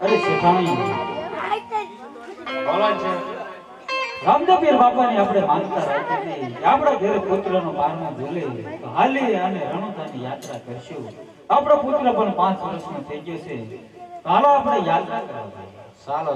અરે શેઠાણી. બોલો છે રામદેવપીર બાપાની આપણે માનતા રાખી આપણા ઘરે પુત્રનો બારમો ભૂલે તો હાલી અને રણુતાની યાત્રા કરશું. આપણો પુત્ર પણ પાંચ વર્ષનો થઈ ગયો છે. હાલો આપણે યાત્રા કરવા જઈએ. ચાલો.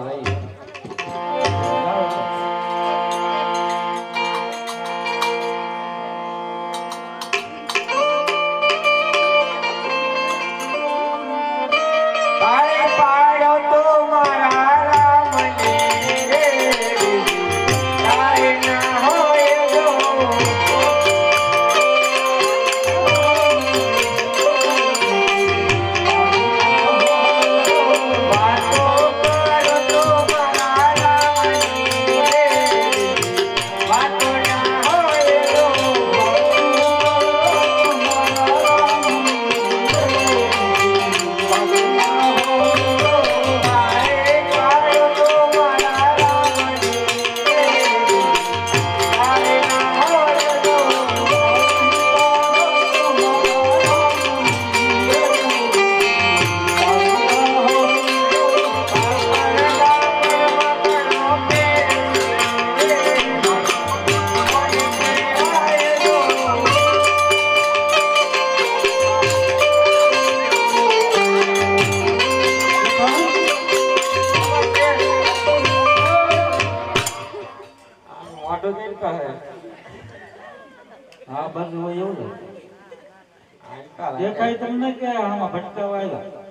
દેખાય તમને કે આમાં ભટકાવા આવ્યા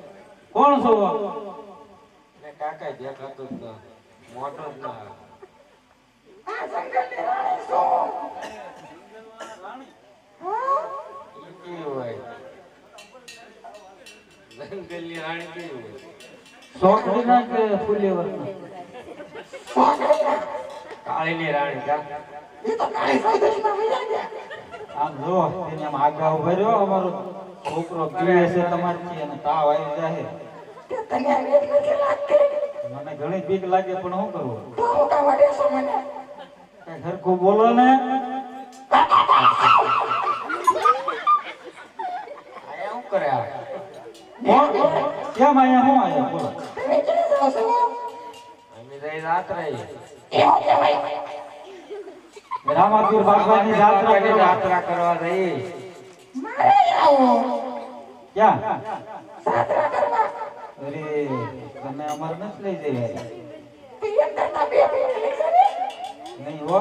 કોણ છો ને કાકા દેખાતો જ ન. મોટો જ ના આવે. ઈ કેવી હોય? જંગલની રાણી કેવી હોય? સોકડીના કે ફુલેવરના કાળીની રાણી કા? આમ જો તેને આમ આગા ઊભા રહ્યો અમારો છોકરો પીવે છે તમારથી અને તાવ આવી જાય મને ઘણી બીક લાગે પણ શું કરવું કઈ સરખું બોલો ને. આયા શું કરે આ? કોણ? કેમ આયા? શું આયા? બોલો. અમે તો અહીં રાત રહી. રામાપીર બાપાની જાત્રા રાત્રાની કરવા. જાત્રા જઈ. ક્યાં અરે તમે અમાર નથી લઈ જઈ નહીં હો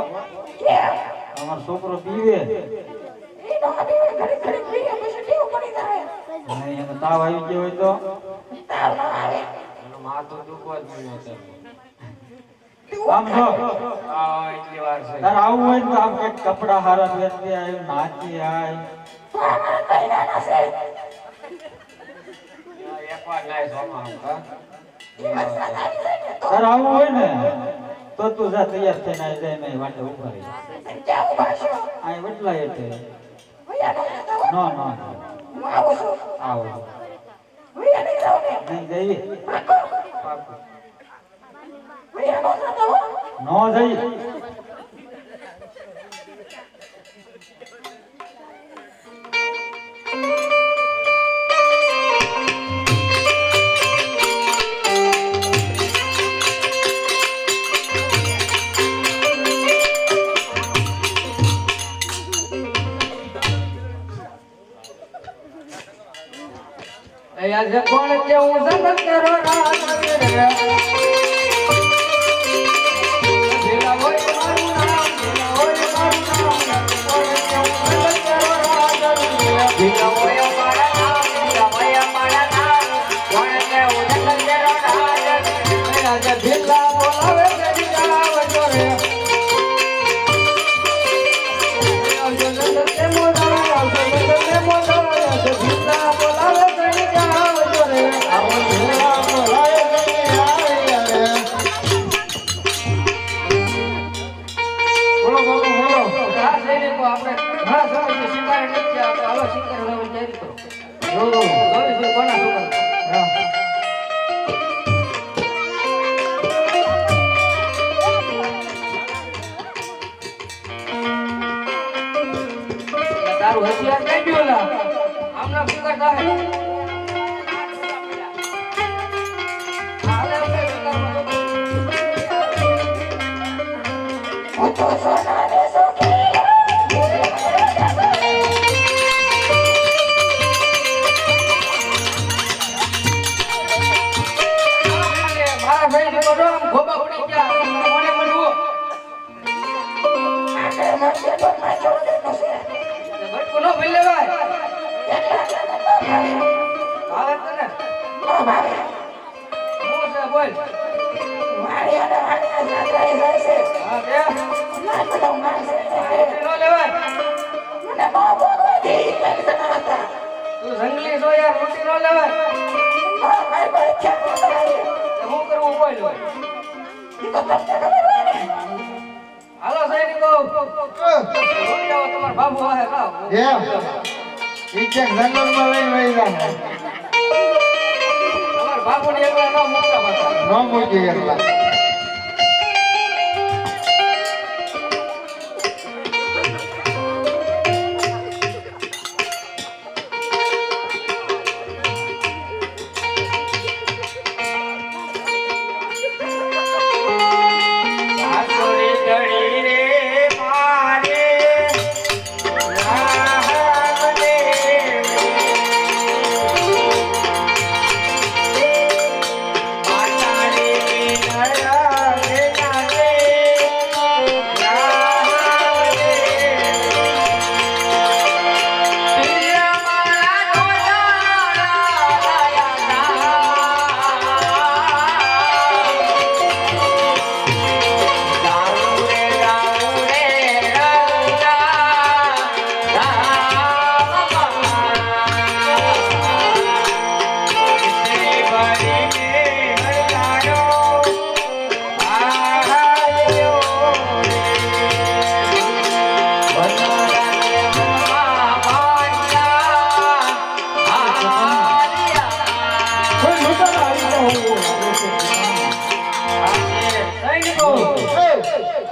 અમારો છોકરો પીવે નહીં એને તાવ આવી ગયો હોય તો એનું માથું દુખવા જ મળ્યો છે. આમ જો આ. તારે આવું હોય તો આમ કંઈક કપડા હારા પહેરતી આય નાચી આય? તારે આવું હોય ને તો તું જા તૈયાર થઈને આવી જાય મેં વાટે ઊભા રહી. આ વટલા એટલે નો નો આવો. નહીં. નો જઈ અહીંયા જે કોણ કેવું જગત કરો તારું હથિયાર કઈ ગયું લા. હમણાં પૂજા કહે ખોબા પડી ગયા. થાય હાલે લેવાય આવે તને. હું છે, બોલ. હા બે રોટી નો લેવાય તું જંગલી છો યાર, રોટી નો લેવાય તો હું કરવું બોલ? હવે. હાલો સૈનિકો રોટી આવો તમારા બાબુ આવે કાવ એમ? ઈ ક્યાંક જંગલમાં લઈને વહી જાય તમારા એકલા ન મૂકતા ન મૂકી એકલા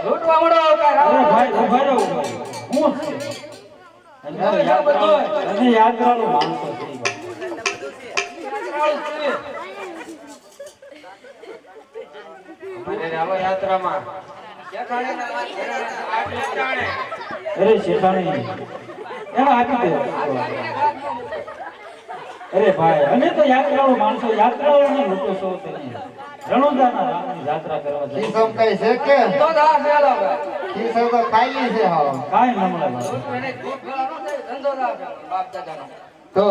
લૂંટવા મળો અરે ભાઈ ઊભા રહો હું? છે. અને યાત્રાળુ- અને યાત્રાળુ માણસો છે યાત્રામાં. અરે શેઠાણી. એને આપી દે. અરે ભાઈ અમે તો યાત્રાળુ માણસો યાત્રાળુને લૂંટો છો તમે. રણોદાના યાત્રા કરવા જાય. કિસમ કઈ છે કે? તો દા ભાઈ ખીસમ તો ખાલી છે હા. કાઈ ન મળે. એને દૂધ ફેલો ન થાય, ધંધો ના બાપ દાદાનો. તો?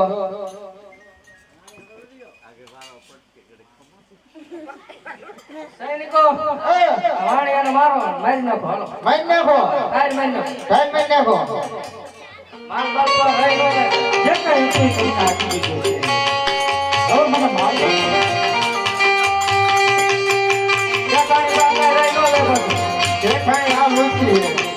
સૈનિકો એ, વાણિયાને મારો મારી નાખો હાલો. મારી નાખો? તારી મારી નાખો. ટાઈમ મારી નાખો? મારો બાપ તો રહી ન જાય. જે કાંઈ તમને આપી દીધું છે. હવે મને માફ ખાઈ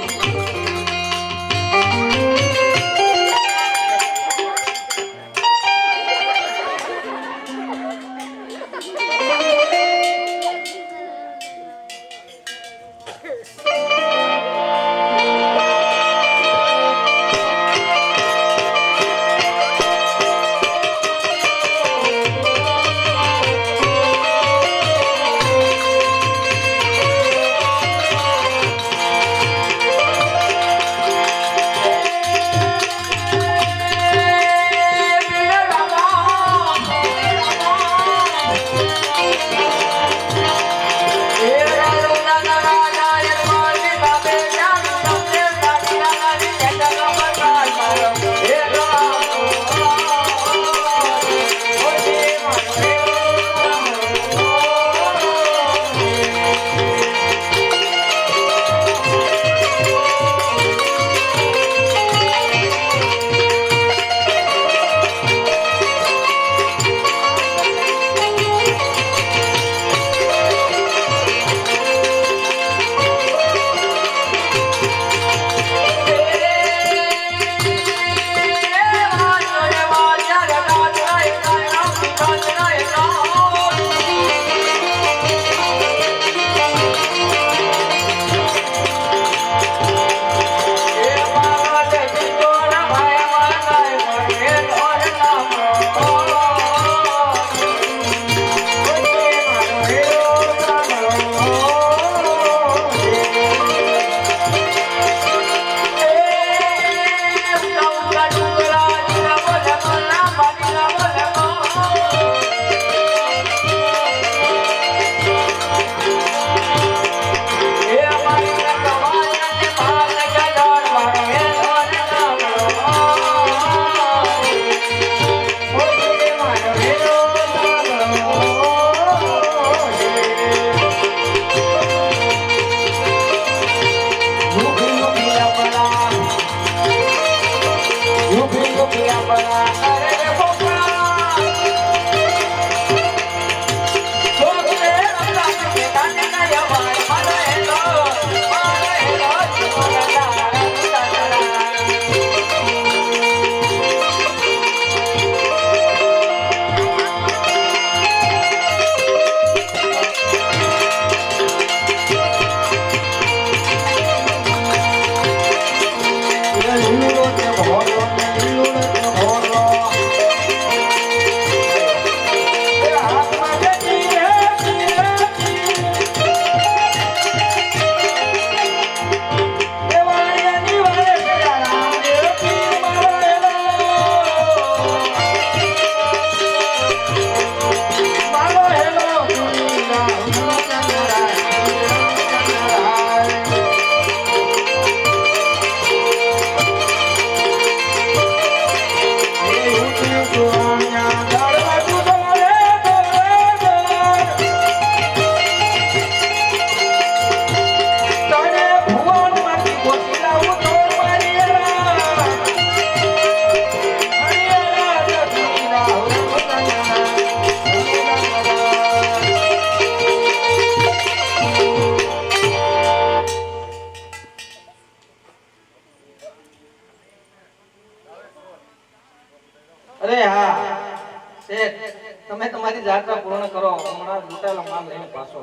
તમે જાત્રા પૂર્ણ કરો હમણાં લૂંટાયેલો માલ લઈને પાછો.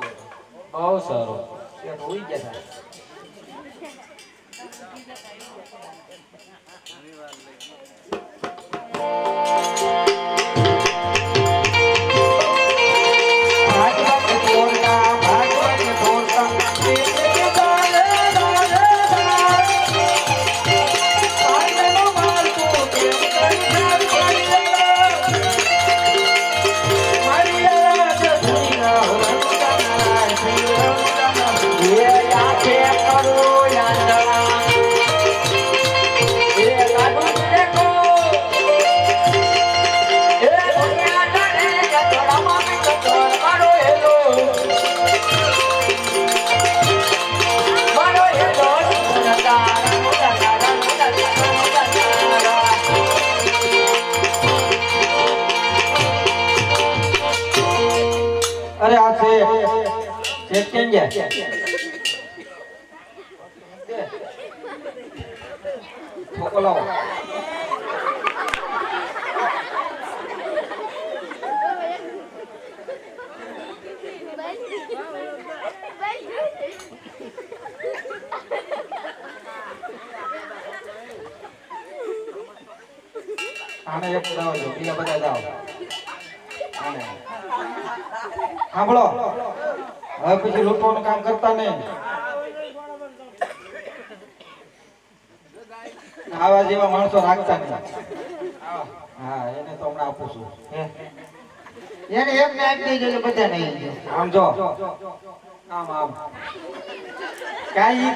બહુ સારું હોય ગયા અરે આ છે છે કેમ ગયા મોકલાવો. આને એક જાઓ છો બીજા બધા જાઓ આને સાંભળો. હવે પછી લૂંટવાનું કામ કરતા નહીં. આવા જેવા માણસો રાખતા નહીં. હા, એને તો હમણાં આપું છું. એને એક ને આપી દેજો બધા નહીં આમ જો. આમ આમ. કાંઈ